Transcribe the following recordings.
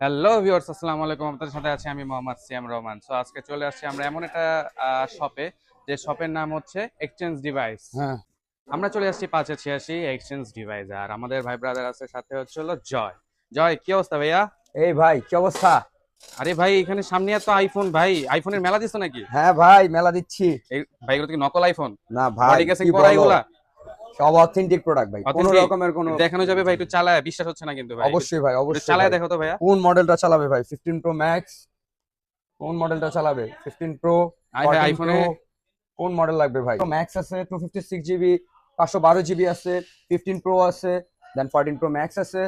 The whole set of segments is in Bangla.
হ্যালো ভিউয়ার্স আসসালামু আলাইকুম। আপনাদের সাথে আছি আমি মোহাম্মদ সিয়াম রহমান। সো আজকে চলে আসছি আমরা এমন একটা শপে যে শপের নাম হচ্ছে এক্সচেঞ্জ ডিভাইস হ্যাঁ। আমরা চলে আসছি পাঁচে ছিয়াশি এক্সচেঞ্জ ডিভাইস আর আমাদের ভাই ব্রাদার আছে সাথে হচ্ছে হলো জয়। জয় কি অবস্থা ভাইয়া? এই ভাই কি অবস্থা? আরে ভাই এখানে সামনে এত আইফোন ভাই। আইফোনের মেলা দিছো নাকি? হ্যাঁ ভাই মেলা দিচ্ছি। এই ভাই এগুলো কি নকল আইফোন না ভাই গেছে কি কি পড়া এগুলা? সব অথেন্টিক প্রোডাক্ট ভাই কোনো রকমের কোনো দেখানো যাবে ভাই একটু চালায় বিশ্বাস হচ্ছে না কিন্তু ভাই। অবশ্যই ভাই অবশ্যই চালায় দেখো তো ভাইয়া। কোন মডেলটা চালাবে ভাই? 15 প্রো ম্যাক্স কোন মডেলটা চালাবে? 15 প্রো আই আইফোনে কোন মডেল লাগবে ভাই? ম্যাক্স আছে 256 জিবি 512 জিবি আছে 15 প্রো আছে দেন 14 প্রো ম্যাক্স আছে।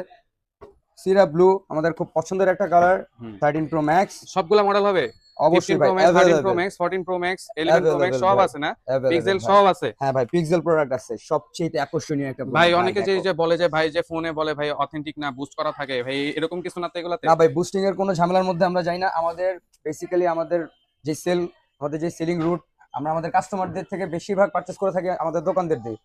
সিরা ব্লু আমাদের খুব পছন্দের একটা কালার হুম। 13 প্রো ম্যাক্স সবগুলা মডেল হবে? অবশ্যই 15 ভাই Pro Max, 13 Pro available, 14 Pro Max, 11 Pro Max সব আছে না? পিক্সেল সব আছে। হ্যাঁ ভাই পিক্সেল প্রোডাক্ট আছে সবচেয়ে আকর্ষণীয় একটা ভাই অনেকে যে যে বলে যে ভাই যে ফোনে বলে ভাই অথেন্টিক না বুস্ট করা থাকে ভাই এরকম কিছু না তো এগুলাতে? না ভাই বুস্টিং এর কোনো ঝামেলার মধ্যে আমরা যাই না। আমাদের বেসিক্যালি আমাদের যে সেল আমাদের যে সেলিং রুট আমরা আমাদের কাস্টমারদের থেকে বেশিরভাগ পারচেস করে থাকি আমাদের দোকানদের দিয়ে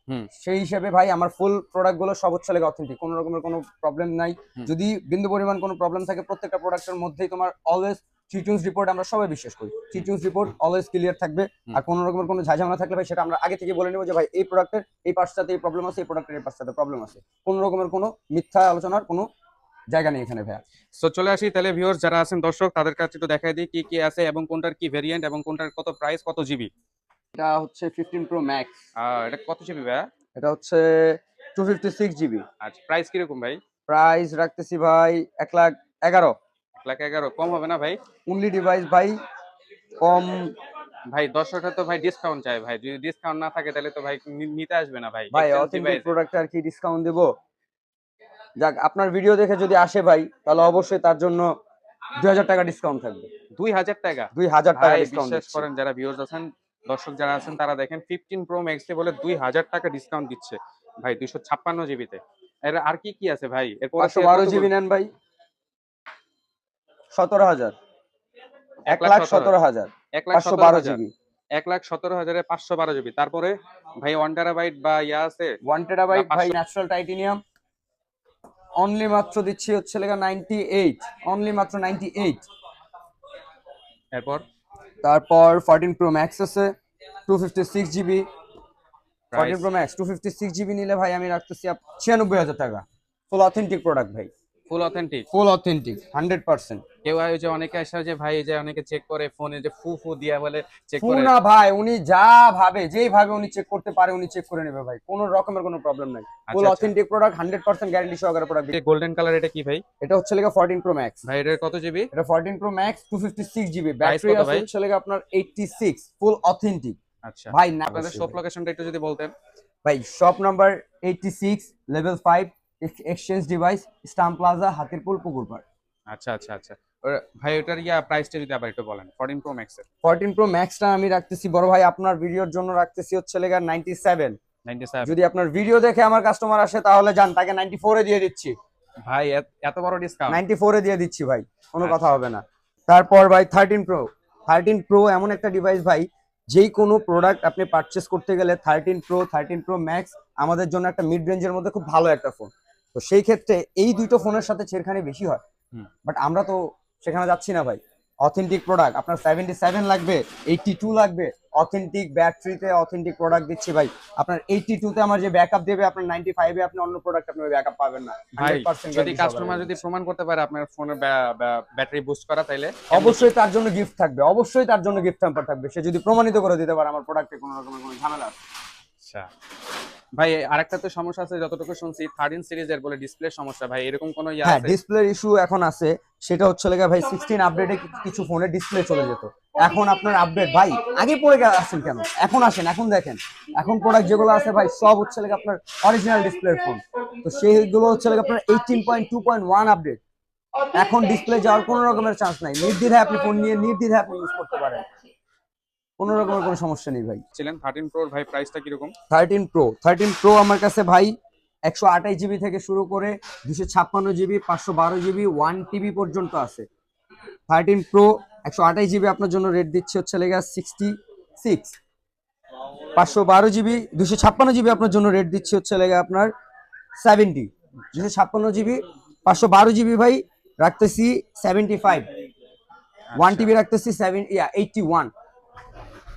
সেই হিসেবে ভাই আমার ফুল প্রোডাক্টগুলো সব হচ্ছে লেগে অথেন্টিক কোনো রকমের কোনো প্রবলেম নাই। যদি বিন্দু পরিমাণ কোনো প্রবলেম থাকে প্রত্যেকটা প্রোডাক্টের মধ্যেই তোমার অলওয়েজ চিটুন্স রিপোর্ট আমরা সবাই বিশ্বাস করি। চিটুন্স রিপোর্ট অলওয়েজ ক্লিয়ার থাকবে। আর কোনো রকমের কোনো ঝাঝামেলা থাকলে ভাই সেটা আমরা আগে থেকে বলে নেব যে ভাই এই প্রোডাক্টের এই পার্টসটাতে এই প্রবলেম আছে এই প্রোডাক্টের এই পার্টসটাতে প্রবলেম আছে। কোনো রকমের কোনো মিথ্যা আলোচনার কোনো জায়গা নেই এখানে ভাইয়া। সো চলে আসি তাহলে ভিউয়ার্স যারা আছেন দর্শক তাদের কাছে একটু দেখাই দিই কি কি আছে এবং কোনটার কি ভেরিয়েন্ট এবং কোনটার কত প্রাইস কত জিবি এটা হচ্ছে ফিফটিন প্রো ম্যাক্স আর এটা কত জিবি ভাইয়া? এটা হচ্ছে টু ফিফটি সিক্স জিবি আচ্ছা প্রাইস কীরকম ভাই? প্রাইস রাখতেছি ভাই এক লাখ এগারো। এক লাখ এগারো কম হবে না ভাই? অনলি ডিভাইস ভাই কম। ভাই দর্শকরা তো ভাই ডিসকাউন্ট চাই ভাই। যদি ডিসকাউন্ট না থাকে তাহলে তো ভাই নিতে আসবে না ভাই। ভাই অথেন্টিক প্রোডাক্ট আর কি ডিসকাউন্ট দেবো? যাক আপনার ভিডিও দেখে যদি আসে ভাই তাহলে অবশ্যই তার জন্য দুই হাজার টাকা ডিসকাউন্ট থাকবে। দুই হাজার টাকা? দুই হাজার টাকা ডিসকাউন্ট বিশ্বাস করেন যারা ভিউয়ার্স আছেন দর্শক যারা আছেন তারা দেখেন ফিফটিন প্রো ম্যাক্সে বলে দুই হাজার টাকা ডিসকাউন্ট দিচ্ছে। ভাই দুইশো ছাপ্পান্ন জিবিতে এর আর কি কি আছে ভাই? এরপর বারো জিবি নেন ভাই। সতেরো হাজার। এক লাখ সতেরো হাজার। এক লাখ পাঁচশো বারো জিবি। এক লাখ সতেরো হাজারে পাঁচশো বারো জিবি। তারপরে ভাই ওয়ান টেরাবাইট বা ইয়া আছে ওয়ান টেরাবাইট ভাই 500 ন্যাচারাল টাইটেনিয়াম অনলি মাত্র দিচ্ছি হচ্ছে লেগা নাইনটি এইট অনলি মাত্র নাইনটি এইট এরপর? তারপর ফোরটিন প্রো ম্যাক্স আছে two fifty six GB. Fourteen pro max two fifty six GB নিলে ভাই আমি রাখতেছি ছিয়ানব্বই হাজার টাকা। ফুল অথেন্টিক প্রোডাক্ট ভাই। Full authentic full authentic hundred percent কেউ ওই যে অনেকে আসে যে ভাই যে অনেকে চেক করে ফোনে যে ফু ফু দিয়া বলে চেক করে। না ভাই উনি যা ভাবে যেই ভাবে উনি চেক করতে পারে উনি চেক করে নেবে ভাই। কোনো রকমের কোনো প্রবলেম নাই। Full. Authentic product hundred percent guarantee সহকারে প্রোডাক্ট গোল্ডেন কালার এটা কি ভাই? এটা হচ্ছে লেগে ফোরটিন প্রো ম্যাক্স ভাই এটার কত জিবি এটা 14 প্রো ম্যাক্স 256 জিবি ব্যাটারি আছে? হচ্ছে লেগে আপনার 86 ফুল অথেন্টিক আচ্ছা। ভাই আপনাদের শপ লোকেশনটা একটু যদি বলতেন। ভাই shop number 86 level 5 exchange device stamp plaza Hatirpool পুকুরপাড় আচ্ছা আচ্ছা আচ্ছা। ভাই ওটার ইয়া প্রাইসটা যদি আবার একটু বলেন ফোরটিন প্রো ম্যাক্স এর। 14 প্রো ম্যাক্সটা আমি রাখতেছি বড় ভাই আপনার ভিডিওর জন্য রাখতেছি হচ্ছে লেগে 97 নাইনটি সেভেন যদি আপনার ভিডিও দেখে আমার কাস্টমার আসে তাহলে যান তাকে 94 এ দিয়ে দিচ্ছি। ভাই এত- বড় ডিসকাউন্ট 94 এ দিয়ে দিচ্ছি ভাই কোনো আচ্ছা। কথা হবে না। তারপর ভাই 13 প্রো 13 প্রো এমন একটা ডিভাইস ভাই যেই কোনো প্রোডাক্ট আপনি পারচেস করতে গেলে 13 প্রো 13 প্রো ম্যাক্স আমাদের জন্য একটা মিড রেঞ্জের মধ্যে খুব ভালো একটা ফোন তো সেই ক্ষেত্রে এই দুটো ফোনের সাথে ছেড়খানি বেশি হয়। বাট আমরা তো সেখানে যাচ্ছি না ভাই। অথেন্টিক প্রোডাক্ট আপনার 77 লাগবে 82 লাগবে। অথেন্টিক ব্যাটারিতে অথেন্টিক প্রোডাক্ট দিচ্ছি ভাই। আপনার 82 তে আমার যে ব্যাকআপ দেবে আপনার নাইনটি ফাইভে আপনি অন্য প্রোডাক্ট আপনি ব্যাকআপ পাবেন না। যদি কাস্টমার যদি প্রমাণ করতে পারে আপনার ফোনের ব্যাটারি বুস্ট করা তাইলে অবশ্যই তার জন্য গিফট থাকবে অবশ্যই তার জন্য গিফট হ্যাম্পার থাকবে। সে যদি প্রমাণিত করে দিতে পারে আমার প্রোডাক্টে কোনো রকমের কোনো ঝামেলা আচ্ছা। ভাই আরেকটা তো সমস্যা আছে যতটুকু শুনছি থার্টিন সিরিজের বলে ডিসপ্লে সমস্যা ভাই এরকম কোনো ইয়া হ্যাঁ আছে? ডিসপ্লের ইস্যু এখন আছে সেটা হচ্ছে লেগে ভাই সিক্সটিন আপডেটে কিছু ফোনে ডিসপ্লে চলে যেত। এখন আপনার আপডেট ভাই আগে পড়ে আসছেন কেন? এখন আসেন এখন দেখেন। এখন প্রোডাক্ট যেগুলো আছে ভাই সব হচ্ছে লেগে আপনার অরিজিনাল ডিসপ্লের ফোন তো সেইগুলো হচ্ছে লেগে আপনার eighteen point two point one update এখন ডিসপ্লে যাওয়ার কোনো রকমের চান্স নাই। নির্দ্বিধায় আপনি ফোন নিয়ে নির্দ্বিধায় আপনি ইউজ করতে পারেন। কোনো রকমের কোনো সমস্যা নেই ভাই। ছিলেন থার্টিন প্রোর ভাই প্রাইসটা কীরকম? থার্টিন প্রো থার্টিন প্রো আমার কাছে ভাই একশো আঠাশ জিবি থেকে শুরু করে দুশো ছাপ্পান্ন জিবি পাঁচশো বারো জিবি ওয়ান টিবি পর্যন্ত আছে। থার্টিন প্রো একশো আঠাশ জিবি আপনার জন্য রেট দিচ্ছে হচ্ছে লেগা সিক্সটি সিক্স পাঁচশো বারো জিবি দুশো ছাপ্পান্ন জিবি আপনার জন্য রেট দিচ্ছে হচ্ছে লেগে আপনার সেভেন্টি দুশো ছাপ্পান্ন জিবি পাঁচশো বারো জিবি ভাই রাখতেছি সেভেন্টি ফাইভ ওয়ান টিবি রাখতেছি সেভেন ইয়া এইটটি ওয়ান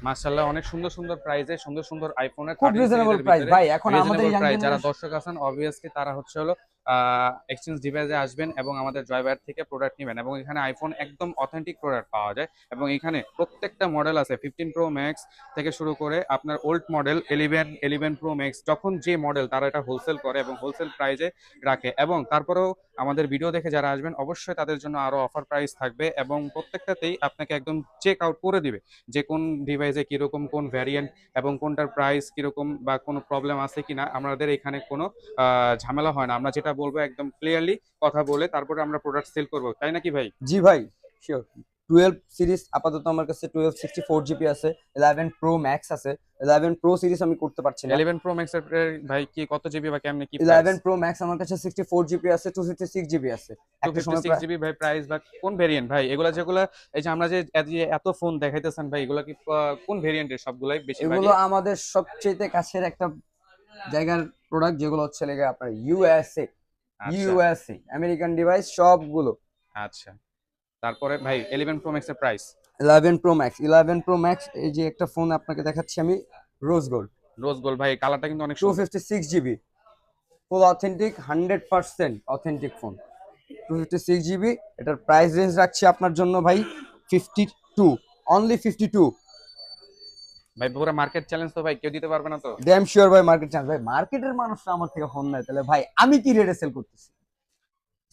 মাশাআল্লাহ অনেক সুন্দর সুন্দর প্রাইজে সুন্দর সুন্দর আইফোনের খুব রিজনেবল প্রাইস ভাই এখন আমাদের যারা দর্শক আছেন অবভিয়াসলি তারা হচ্ছে হলো এক্সচেঞ্জ ডিভাইসে আসবেন এবং আমাদের জয়বার থেকে প্রোডাক্ট নেবেন এবং এখানে আইফোন একদম অথেন্টিক প্রোডাক্ট পাওয়া যায় এবং এখানে প্রত্যেকটা মডেল আছে ফিফটিন প্রো ম্যাক্স থেকে শুরু করে আপনার old model eleven eleven pro max যখন যে মডেল তারা এটা হোলসেল করে এবং হোলসেল প্রাইজে রাখে এবং তারপরেও আমাদের ভিডিও দেখে যারা আসবেন অবশ্যই তাদের জন্য আরও অফার প্রাইস থাকবে এবং প্রত্যেকটাতেই আপনাকে একদম চেক আউট করে দিবে যে কোন ডিভাইসে কীরকম, কোন ভ্যারিয়েন্ট এবং কোনটার প্রাইস কীরকম বা কোনো প্রবলেম আছে কিনা। আমাদের এখানে কোনো ঝামেলা হয় না। আমরা যেটা বলব একদম ক্লিয়ারলি কথা বলে তারপরে আমরা প্রোডাক্ট সেল করব তাই নাকি ভাই? জি ভাই শিওর টুয়েলভ সিরিজ আপাতত আমার কাছে টুয়েলভ সিক্সটি ফোর জিবি আছে ইলেভেন প্রো ম্যাক্স আছে ইলেভেন প্রো সিরিজ আমি করতে পারছি না। ইলেভেন প্রো ম্যাক্স ভাই কি কত জিবি বা কেমনে কি ইলেভেন প্রো ম্যাক্স আমার কাছে সিক্সটি ফোর জিবি আছে টু ফিফটি সিক্স জিবি আছে। একটা সময় প্রায়- জিবি ভাই প্রাইস বা কোন ভেরিয়েন্ট ভাই? এগুলা যেগুলো এই যে আমরা যে এত- ফোন দেখাইতেছেন ভাই এগুলা কি কোন ভেরিয়েন্টের সবগুলাই বেশি এগুলো আমাদের সবচেয়ে কাছের একটা জায়গার প্রোডাক্ট যেগুলো হচ্ছে লেগে আপনার ইউএসএ ইউএসএ আমেরিকান ডিভাইস সবগুলো। আচ্ছা। তারপরে ভাই ইলেভেন প্রো ম্যাক্স এর price eleven pro max eleven pro max এই যে একটা ফোন আপনাকে দেখাচ্ছি আমি রোজ গোল্ড রোজ গোল্ড ভাই কালারটা কিন্তু অনেক টু সুন্দর। Fifty six GB full authentic hundred percent authentic phone two fifty six GB এটার প্রাইস রেঞ্জ রাখছি আপনার জন্য ভাই fifty two only fifty two ভাই, পুরো মার্কেট চ্যালেঞ্জ তো ভাই, কেউ দিতে পারবে না তো। ড্যাম শিওর ভাই মার্কেট চ্যালেঞ্জ ভাই মার্কেটের মানুষরা আমার থেকে ফোন নেয়। তাহলে ভাই, আমি কি রেটে সেল করতেছি?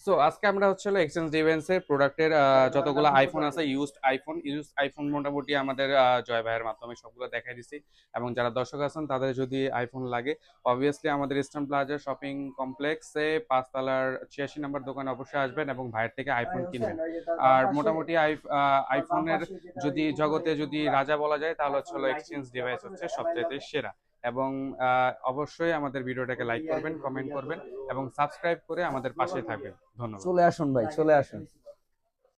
সো আজকে আমরা হচ্ছে এক্সচেঞ্জ ডিভাইসের প্রোডাক্টের যতগুলো আইফোন আছে ইউজড আইফোন ইউজড আইফোন মোটামুটি আমাদের জয় ভাইয়ের মাধ্যমে সবগুলো দেখাই দিছি। এবং যারা দর্শক আছেন তাদের যদি আইফোন লাগে অবভিয়াসলি আমাদের ইস্টার্ন প্লাজা শপিং কমপ্লেক্সে পাঁচতলার ছিয়াশি নাম্বার দোকানে অবশ্যই আসবেন এবং ভাইয়ের থেকে আইফোন কিনবেন। আর মোটামুটি আই- আইফোনের যদি জগতে যদি রাজা বলা যায় তাহলে হচ্ছে এক্সচেঞ্জ ডিভাইস হচ্ছে সবচেয়ে সেরা। এবং আহ, অবশ্যই আমাদের ভিডিওটাকে লাইক করবেন কমেন্ট করবেন এবং সাবস্ক্রাইব করে আমাদের পাশে থাকবেন। ধন্যবাদ। চলে আসুন ভাই চলে আসুন।